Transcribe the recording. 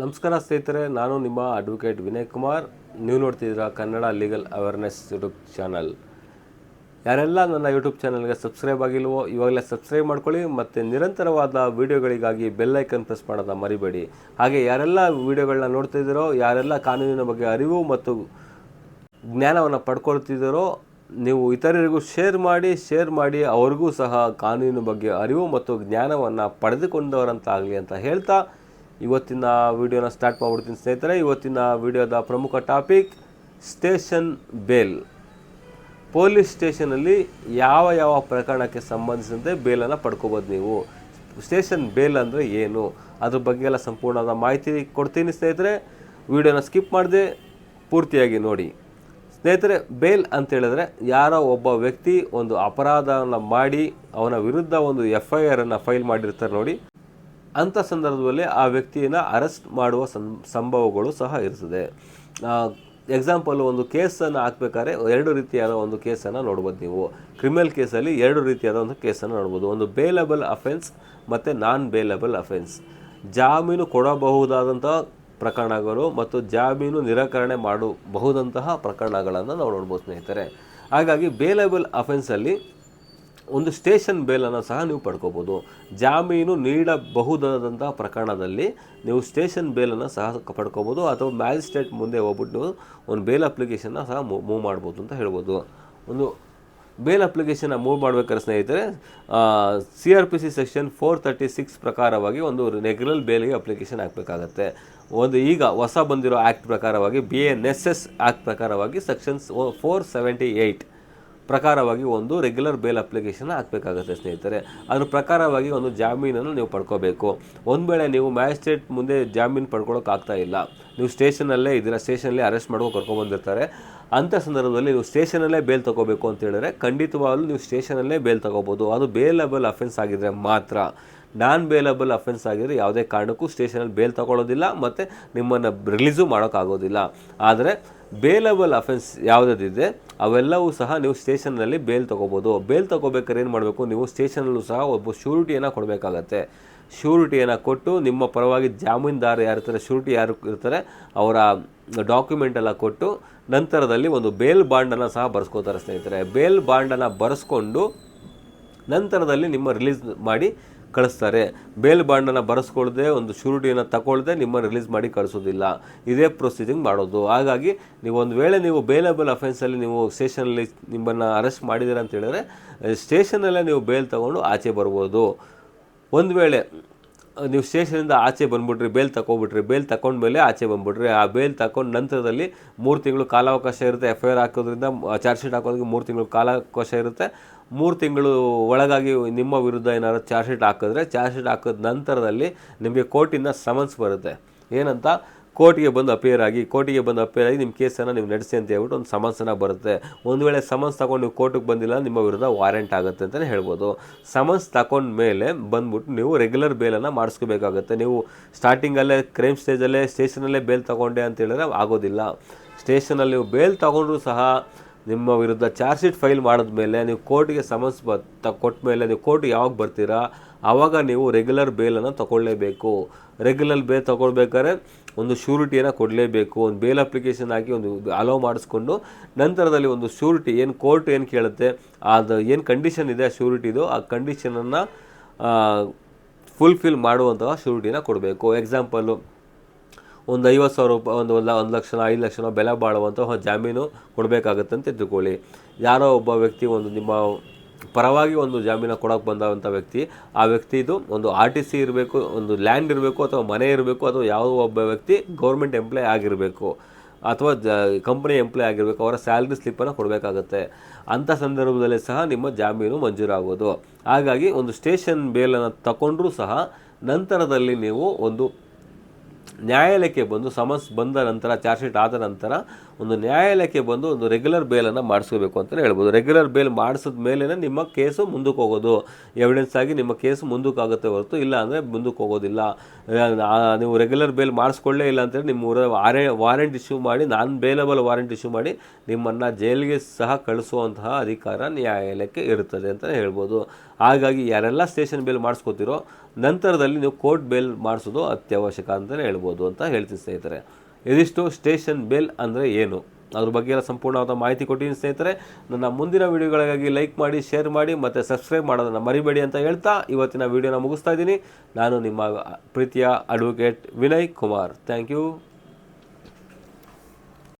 ನಮಸ್ಕಾರ ಸ್ನೇಹಿತರೆ, ನಾನು ನಿಮ್ಮ ಅಡ್ವೊಕೇಟ್ ವಿನಯ್ ಕುಮಾರ್. ನೀವು ನೋಡ್ತಿದ್ದೀರಾ Kannada legal awareness YouTube channel ಯಾರೆಲ್ಲ ನನ್ನ ಯೂಟ್ಯೂಬ್ ಚಾನಲ್ಗೆ ಸಬ್ಸ್ಕ್ರೈಬ್ ಆಗಿಲ್ವೋ, ಇವಾಗಲೇ ಸಬ್ಸ್ಕ್ರೈಬ್ ಮಾಡ್ಕೊಳ್ಳಿ ಮತ್ತು ನಿರಂತರವಾದ ವೀಡಿಯೋಗಳಿಗಾಗಿ ಬೆಲ್ ಐಕನ್ ಪ್ರೆಸ್ ಮಾಡೋದ ಮರಿಬೇಡಿ. ಹಾಗೆ ಯಾರೆಲ್ಲ ವೀಡಿಯೋಗಳನ್ನ ನೋಡ್ತಿದ್ದೀರೋ, ಯಾರೆಲ್ಲ ಕಾನೂನಿನ ಬಗ್ಗೆ ಅರಿವು ಮತ್ತು ಜ್ಞಾನವನ್ನು ಪಡ್ಕೊಳ್ತಿದ್ದೀರೋ, ನೀವು ಇತರರಿಗೂ ಶೇರ್ ಮಾಡಿ ಶೇರ್ ಮಾಡಿ, ಅವ್ರಿಗೂ ಸಹ ಕಾನೂನಿನ ಬಗ್ಗೆ ಅರಿವು ಮತ್ತು ಜ್ಞಾನವನ್ನು ಪಡೆದುಕೊಂಡವರಂತಾಗಲಿ ಅಂತ ಹೇಳ್ತಾ ಇವತ್ತಿನ ವಿಡಿಯೋನ ಸ್ಟಾರ್ಟ್ ಮಾಡ್ಬಿಡ್ತೀನಿ ಸ್ನೇಹಿತರೆ. ಇವತ್ತಿನ ವಿಡಿಯೋದ ಪ್ರಮುಖ ಟಾಪಿಕ್ ಸ್ಟೇಷನ್ ಬೇಲ್. ಪೊಲೀಸ್ ಸ್ಟೇಷನಲ್ಲಿ ಯಾವ ಯಾವ ಪ್ರಕರಣಕ್ಕೆ ಸಂಬಂಧಿಸಿದಂತೆ ಬೇಲನ್ನು ಪಡ್ಕೋಬೋದು ನೀವು? ಸ್ಟೇಷನ್ ಬೇಲ್ ಅಂದರೆ ಏನು? ಅದ್ರ ಬಗ್ಗೆ ಎಲ್ಲ ಸಂಪೂರ್ಣವಾದ ಮಾಹಿತಿ ಕೊಡ್ತೀನಿ ಸ್ನೇಹಿತರೆ. ವಿಡಿಯೋನ ಸ್ಕಿಪ್ ಮಾಡದೆ ಪೂರ್ತಿಯಾಗಿ ನೋಡಿ. ಸ್ನೇಹಿತರೆ, ಬೇಲ್ ಅಂತ ಹೇಳಿದ್ರೆ ಯಾರೋ ಒಬ್ಬ ವ್ಯಕ್ತಿ ಒಂದು ಅಪರಾಧವನ್ನು ಮಾಡಿ ಅವನ ವಿರುದ್ಧ ಒಂದು ಎಫ್ ಐ ಆರನ್ನು ಫೈಲ್ ಮಾಡಿರ್ತಾರೆ ನೋಡಿ. ಅಂಥ ಸಂದರ್ಭದಲ್ಲಿ ಆ ವ್ಯಕ್ತಿಯನ್ನ ಅರೆಸ್ಟ್ ಮಾಡುವ ಸಂಭವಗಳು ಸಹ ಇರ್ತದೆ. ಎಕ್ಸಾಂಪಲ್ ಒಂದು ಕೇಸನ್ನು ಹಾಕ್ಬೇಕಾದ್ರೆ ಎರಡು ರೀತಿಯಾದ ಒಂದು ಕೇಸನ್ನು ನೋಡ್ಬೋದು ನೀವು. ಕ್ರಿಮಿನಲ್ ಕೇಸಲ್ಲಿ ಎರಡು ರೀತಿಯಾದ ಒಂದು ಕೇಸನ್ನು ನೋಡ್ಬೋದು. ಒಂದು ಬೇಲಬಲ್ ಅಫೆನ್ಸ್ ಮತ್ತು ನಾನ್ ಬೇಲಬಲ್ ಅಫೆನ್ಸ್ ಜಾಮೀನು ಕೊಡಬಹುದಾದಂಥ ಪ್ರಕರಣಗಳು ಮತ್ತು ಜಾಮೀನು ನಿರಾಕರಣೆ ಮಾಡಬಹುದಂತಹ ಪ್ರಕರಣಗಳನ್ನು ನಾವು ನೋಡ್ಬೋದು ಸ್ನೇಹಿತರೆ. ಹಾಗಾಗಿ ಬೇಲಬಲ್ ಅಫೆನ್ಸಲ್ಲಿ ಒಂದು ಸ್ಟೇಷನ್ ಬೇಲನ್ನು ಸಹ ನೀವು ಪಡ್ಕೋಬೋದು. ಜಾಮೀನು ನೀಡಬಹುದಾದಂಥ ಪ್ರಕರಣದಲ್ಲಿ ನೀವು ಸ್ಟೇಷನ್ ಬೇಲನ್ನು ಸಹ ಪಡ್ಕೋಬೋದು ಅಥವಾ ಮ್ಯಾಜಿಸ್ಟ್ರೇಟ್ ಮುಂದೆ ಹೋಗ್ಬಿಟ್ಟು ನೀವು ಒಂದು ಬೇಲ್ ಅಪ್ಲಿಕೇಶನ್ನ ಸಹ ಮೂವ್ ಮಾಡ್ಬೋದು ಅಂತ ಹೇಳ್ಬೋದು. ಒಂದು ಬೇಲ್ ಅಪ್ಲಿಕೇಶನ್ನ ಮೂವ್ ಮಾಡಬೇಕಾದ್ರೆ ಸ್ನೇಹಿತರೆ C R P C section four thirty six ಪ್ರಕಾರವಾಗಿ ಒಂದು ರೆಗ್ಯುಲರ್ ಬೇಲಿಗೆ ಅಪ್ಲಿಕೇಶನ್ ಹಾಕಬೇಕಾಗತ್ತೆ. ಒಂದು ಈಗ ಹೊಸ ಬಂದಿರೋ ಆ್ಯಕ್ಟ್ ಪ್ರಕಾರವಾಗಿ B N S S act ಪ್ರಕಾರವಾಗಿ ಸೆಕ್ಷನ್ಸ್ ಫೋರ್ ಸೆವೆಂಟಿ ಏಯ್ಟ್ ಪ್ರಕಾರವಾಗಿ ಒಂದು ರೆಗ್ಯುಲರ್ ಬೇಲ್ ಅಪ್ಲಿಕೇಶನ್ ಹಾಕಬೇಕಾಗುತ್ತೆ ಸ್ನೇಹಿತರೆ. ಅದ್ರ ಪ್ರಕಾರವಾಗಿ ಒಂದು ಜಾಮೀನನ್ನು ನೀವು ಪಡ್ಕೋಬೇಕು. ಒಂದು ವೇಳೆ ನೀವು ಮ್ಯಾಜಿಸ್ಟ್ರೇಟ್ ಮುಂದೆ ಜಾಮೀನು ಪಡ್ಕೊಳ್ಳೋಕೆ ಆಗ್ತಾ ಇಲ್ಲ. ನೀವು ಸ್ಟೇಷನಲ್ಲೇ ಇದ್ದೀರಾ ಸ್ಟೇಷನಲ್ಲಿ ಅರೆಸ್ಟ್ ಮಾಡ್ಕೊಂಡು ಕರ್ಕೊಂಡ್ಬಂದಿರ್ತಾರೆ ಅಂಥ ಸಂದರ್ಭದಲ್ಲಿ ನೀವು ಸ್ಟೇಷನಲ್ಲೇ ಬೇಲ್ ತೊಗೋಬೇಕು ಅಂತ ಹೇಳಿದ್ರೆ ಖಂಡಿತವಾಗಲೂ ನೀವು ಸ್ಟೇಷನಲ್ಲೇ ಬೇಲ್ ತೊಗೋಬೋದು. ಅದು ಬೇಲಬಲ್ ಅಫೆನ್ಸ್ ಆಗಿದ್ರೆ ಮಾತ್ರ. ನಾನ್ ಬೇಲಬಲ್ ಅಫೆನ್ಸ್ ಆಗಿದ್ರೆ ಯಾವುದೇ ಕಾರಣಕ್ಕೂ ಸ್ಟೇಷನಲ್ಲಿ ಬೇಲ್ ತಗೊಳ್ಳೋದಿಲ್ಲ ಮತ್ತು ನಿಮ್ಮನ್ನು ರಿಲೀಸು ಮಾಡೋಕ್ಕಾಗೋದಿಲ್ಲ. ಆದರೆ ಬೇಲಬಲ್ ಅಫೆನ್ಸ್ ಯಾವುದಿದೆ ಅವೆಲ್ಲವೂ ಸಹ ನೀವು ಸ್ಟೇಷನ್ನಲ್ಲಿ ಬೇಲ್ ತೊಗೋಬೋದು. ಬೇಲ್ ತೊಗೋಬೇಕಾದ್ರೆ ಏನು ಮಾಡಬೇಕು? ನೀವು ಸ್ಟೇಷನಲ್ಲೂ ಸಹ ಒಬ್ಬ ಶ್ಯೂರಿಟಿಯನ್ನು ಕೊಡಬೇಕಾಗತ್ತೆ. ಶ್ಯೂರಿಟಿಯನ್ನು ಕೊಟ್ಟು ನಿಮ್ಮ ಪರವಾಗಿ ಜಾಮೀನ್ದಾರ ಯಾರು ಇರ್ತಾರೆ ಶ್ಯೂರಿಟಿ ಯಾರು ಇರ್ತಾರೆ, ಅವರ ಡಾಕ್ಯುಮೆಂಟ್ ಎಲ್ಲ ಕೊಟ್ಟು ನಂತರದಲ್ಲಿ ಒಂದು ಬೇಲ್ ಬಾಂಡನ್ನು ಸಹ ಬರೆಸ್ಕೋತಾರೆ ಸ್ನೇಹಿತರೆ. ಬೇಲ್ ಬಾಂಡನ್ನು ಬರೆಸ್ಕೊಂಡು ನಂತರದಲ್ಲಿ ನಿಮ್ಮ ರಿಲೀಸ್ ಮಾಡಿ ಕಳಿಸ್ತಾರೆ. ಬೇಲ್ ಬಾಂಡನ್ನು ಬರೆಸ್ಕೊಳ್ದೆ ಒಂದು ಶೂರಿಟಿಯನ್ನು ತಗೊಳ್ಳದೆ ನಿಮ್ಮನ್ನು ರಿಲೀಸ್ ಮಾಡಿ ಕಳಿಸೋದಿಲ್ಲ. ಇದೇ ಪ್ರೊಸೀಜಿಂಗ್ ಮಾಡೋದು. ಹಾಗಾಗಿ ನೀವು ಒಂದು ವೇಳೆ ನೀವು ಬೇಲೇಬಲ್ ಅಫೆನ್ಸಲ್ಲಿ ನೀವು ಸ್ಟೇಷನಲ್ಲಿ ನಿಮ್ಮನ್ನು ಅರೆಸ್ಟ್ ಮಾಡಿದ್ದೀರ ಅಂತ ಹೇಳಿದ್ರೆ ಸ್ಟೇಷನಲ್ಲೇ ನೀವು ಬೇಲ್ ತಗೊಂಡು ಆಚೆ ಬರ್ಬೋದು. ಒಂದು ವೇಳೆ ನೀವು ಸ್ಟೇಷನಿಂದ ಆಚೆ ಬಂದ್ಬಿಟ್ರಿ, ಬೇಲ್ ತಗೊಬಿಟ್ರಿ ಬೇಲ್ ತಗೊಂಡ್ಮೇಲೆ ಆಚೆ ಬಂದ್ಬಿಟ್ರಿ. ಆ ಬೇಲ್ ತಗೊಂಡು ನಂತರದಲ್ಲಿ ಮೂರು ತಿಂಗಳು ಕಾಲಾವಕಾಶ ಇರುತ್ತೆ. ಎಫ್ ಐ ಆರ್ ಹಾಕೋದ್ರಿಂದ ಚಾರ್ಜ್ ಶೀಟ್ ಹಾಕೋದಕ್ಕೆ ಮೂರು ತಿಂಗಳು ಕಾಲಾವಕಾಶ ಇರುತ್ತೆ. ಮೂರು ತಿಂಗಳು ಒಳಗಾಗಿ ನಿಮ್ಮ ವಿರುದ್ಧ ಏನಾದ್ರು ಚಾರ್ಜ್ ಶೀಟ್ ಹಾಕಿದ್ರೆ, ಚಾರ್ಜ್ ಶೀಟ್ ಹಾಕಿದ ನಂತರದಲ್ಲಿ ನಿಮಗೆ ಕೋರ್ಟಿಂದ ಸಮನ್ಸ್ ಬರುತ್ತೆ. ಏನಂತ? ಕೋರ್ಟಿಗೆ ಬಂದು ಅಪೇರ್ ಆಗಿ, ಕೋರ್ಟಿಗೆ ಬಂದು ಅಪೇರ್ ಆಗಿ ನಿಮ್ಮ ಕೇಸನ್ನು ನೀವು ನಡೆಸಿ ಅಂತ ಹೇಳ್ಬಿಟ್ಟು ಒಂದು ಸಮನ್ಸನ್ನು ಬರುತ್ತೆ. ಒಂದು ವೇಳೆ ಸಮನ್ಸ್ ತಗೊಂಡು ನೀವು ಕೋರ್ಟಿಗೆ ಬಂದಿಲ್ಲ, ನಿಮ್ಮ ವಿರುದ್ಧ ವಾರೆಂಟ್ ಆಗುತ್ತೆ ಅಂತಲೇ ಹೇಳ್ಬೋದು. ಸಮನ್ಸ್ ತಗೊಂಡ ಮೇಲೆ ಬಂದ್ಬಿಟ್ಟು ನೀವು ರೆಗ್ಯುಲರ್ ಬೇಲನ್ನು ಮಾಡಿಸ್ಕೋಬೇಕಾಗುತ್ತೆ. ನೀವು ಸ್ಟಾರ್ಟಿಂಗಲ್ಲೇ ಕ್ರೈಮ್ ಸ್ಟೇಜಲ್ಲೇ ಸ್ಟೇಷನಲ್ಲೇ ಬೇಲ್ ತಗೊಂಡೆ ಅಂತ ಹೇಳಿದ್ರೆ ಆಗೋದಿಲ್ಲ. ಸ್ಟೇಷನಲ್ಲಿ ನೀವು ಬೇಲ್ ತಗೊಂಡ್ರೂ ಸಹ ನಿಮ್ಮ ವಿರುದ್ಧ ಚಾರ್ಜ್ ಶೀಟ್ ಫೈಲ್ ಮಾಡಿದ್ಮೇಲೆ ನೀವು ಕೋರ್ಟಿಗೆ ಸಮನ್ಸ್ ಬ, ತ, ಕೊಟ್ಟ ಮೇಲೆ ನೀವು ಕೋರ್ಟ್ಗೆ ಯಾವಾಗ ಬರ್ತೀರಾ ಆವಾಗ ನೀವು ರೆಗ್ಯುಲರ್ ಬೇಲನ್ನು ತಗೊಳ್ಳೇಬೇಕು. ರೆಗ್ಯುಲರ್ ಬೇಲ್ ತೊಗೊಳ್ಬೇಕಾದ್ರೆ ಒಂದು ಶ್ಯೂರಿಟಿಯನ್ನು ಕೊಡಲೇಬೇಕು. ಒಂದು ಬೇಲ್ ಅಪ್ಲಿಕೇಶನ್ ಹಾಕಿ ಒಂದು ಅಲೋ ಮಾಡಿಸ್ಕೊಂಡು ನಂತರದಲ್ಲಿ ಒಂದು ಶ್ಯೂರಿಟಿ ಏನು ಕೋರ್ಟ್ ಏನು ಕೇಳುತ್ತೆ, ಅದು ಏನು ಕಂಡೀಷನ್ ಇದೆ ಆ ಶ್ಯೂರಿಟಿದು ಆ ಕಂಡೀಷನನ್ನು ಫುಲ್ಫಿಲ್ ಮಾಡುವಂತಹ ಶ್ಯೂರಿಟಿನ ಕೊಡಬೇಕು. ಎಕ್ಸಾಂಪಲ್ಲು ಒಂದು ಐವತ್ತು ಸಾವಿರ ರೂಪಾಯಿ ಒಂದು ಒಂದು ಒಂದು ಲಕ್ಷ, ಐದು ಲಕ್ಷನೋ ಬೆಲೆ ಬಾಳುವಂಥ ಜಾಮೀನು ಕೊಡಬೇಕಾಗುತ್ತೆ ಅಂತ ತಿಳ್ಕೊಳ್ಳಿ ಯಾರೋ ಒಬ್ಬ ವ್ಯಕ್ತಿ ಒಂದು ನಿಮ್ಮ ಪರವಾಗಿ ಒಂದು ಜಾಮೀನು ಕೊಡೋಕೆ ಬಂದಂಥ ವ್ಯಕ್ತಿ, ಆ ವ್ಯಕ್ತಿದು ಒಂದು ಆರ್ ಟಿ ಸಿ ಇರಬೇಕು, ಒಂದು ಲ್ಯಾಂಡ್ ಇರಬೇಕು ಅಥವಾ ಮನೆ ಇರಬೇಕು, ಅಥವಾ ಯಾವುದೋ ಒಬ್ಬ ವ್ಯಕ್ತಿ ಗೌರ್ಮೆಂಟ್ ಎಂಪ್ಲಾಯ್ ಆಗಿರಬೇಕು ಅಥವಾ ಜ ಕಂಪ್ನಿ ಎಂಪ್ಲಾಯ್ ಆಗಿರಬೇಕು, ಅವರ ಸ್ಯಾಲ್ರಿ ಸ್ಲಿಪ್ಪನ್ನು ಕೊಡಬೇಕಾಗತ್ತೆ. ಅಂಥ ಸಂದರ್ಭದಲ್ಲಿ ಸಹ ನಿಮ್ಮ ಜಾಮೀನು ಮಂಜೂರಾಗೋದು. ಹಾಗಾಗಿ ಒಂದು ಸ್ಟೇಷನ್ ಬೇಲನ್ನು ತಗೊಂಡ್ರೂ ಸಹ ನಂತರದಲ್ಲಿ ನೀವು ಒಂದು ನ್ಯಾಯಾಲಯಕ್ಕೆ ಬಂದು ಸಮನ್ಸ್ ಬಂದ ನಂತರ, ಚಾರ್ಜ್ ಶೀಟ್ ಆದ ನಂತರ ಒಂದು ನ್ಯಾಯಾಲಯಕ್ಕೆ ಬಂದು ಒಂದು ರೆಗ್ಯುಲರ್ ಬೇಲನ್ನು ಮಾಡಿಸ್ಕೋಬೇಕು ಅಂತಲೇ ಹೇಳ್ಬೋದು. ರೆಗ್ಯುಲರ್ ಬೇಲ್ ಮಾಡಿಸಿದ ಮೇಲೇ ನಿಮ್ಮ ಕೇಸು ಮುಂದಕ್ಕೆ ಹೋಗೋದು. ಎವಿಡೆನ್ಸ್ ಆಗಿ ನಿಮ್ಮ ಕೇಸು ಮುಂದಕ್ಕೆ ಆಗುತ್ತೆ ಹೊರತು ಇಲ್ಲ ಅಂದರೆ ಮುಂದಕ್ಕೆ ಹೋಗೋದಿಲ್ಲ. ನೀವು ರೆಗ್ಯುಲರ್ ಬೇಲ್ ಮಾಡಿಸ್ಕೊಳ್ಳೇ ಇಲ್ಲ ಅಂತೇಳಿ ನಿಮ್ಮ ಊರ ವಾರೆ ವಾರೆಂಟ್ ಇಶ್ಯೂ ಮಾಡಿ ನಾನ್ ಬೇಲಬಲ್ ವಾರೆಂಟ್ ಇಶ್ಯೂ ಮಾಡಿ ನಿಮ್ಮನ್ನು ಜೈಲಿಗೆ ಸಹ ಕಳಿಸುವಂತಹ ಅಧಿಕಾರ ನ್ಯಾಯಾಲಯಕ್ಕೆ ಇರುತ್ತದೆ ಅಂತಲೇ ಹೇಳ್ಬೋದು. ಹಾಗಾಗಿ ಯಾರೆಲ್ಲ ಸ್ಟೇಷನ್ ಬೇಲ್ ಮಾಡಿಸ್ಕೋತಿರೋ ನಂತರದಲ್ಲಿ ನೀವು ಕೋರ್ಟ್ ಬೇಲ್ ಮಾಡಿಸೋದು ಅತ್ಯವಶ್ಯಕ ಅಂತಲೇ ಹೇಳ್ಬೋದು ಅಂತ ಹೇಳ್ತೀನಿ ಸ್ನೇಹಿತರೆ. ಇದಿಷ್ಟು ಸ್ಟೇಷನ್ ಬೇಲ್ ಅಂದರೆ ಏನು? ಅದ್ರ ಬಗ್ಗೆ ಎಲ್ಲ ಸಂಪೂರ್ಣವಾದ ಮಾಹಿತಿ ಕೊಟ್ಟಿದ್ದೀನಿ ಸ್ನೇಹಿತರೆ. ನನ್ನ ಮುಂದಿನ ವಿಡಿಯೋಗಳಿಗಾಗಿ ಲೈಕ್ ಮಾಡಿ, ಶೇರ್ ಮಾಡಿ ಮತ್ತು ಸಬ್ಸ್ಕ್ರೈಬ್ ಮಾಡೋದನ್ನು ಮರಿಬೇಡಿ ಅಂತ ಹೇಳ್ತಾ ಇವತ್ತಿನ ವಿಡಿಯೋನ ಮುಗಿಸ್ತಾ ಇದ್ದೀನಿ. ನಾನು ನಿಮ್ಮ ಪ್ರೀತಿಯ advocate Vinay Kumar. Thank you.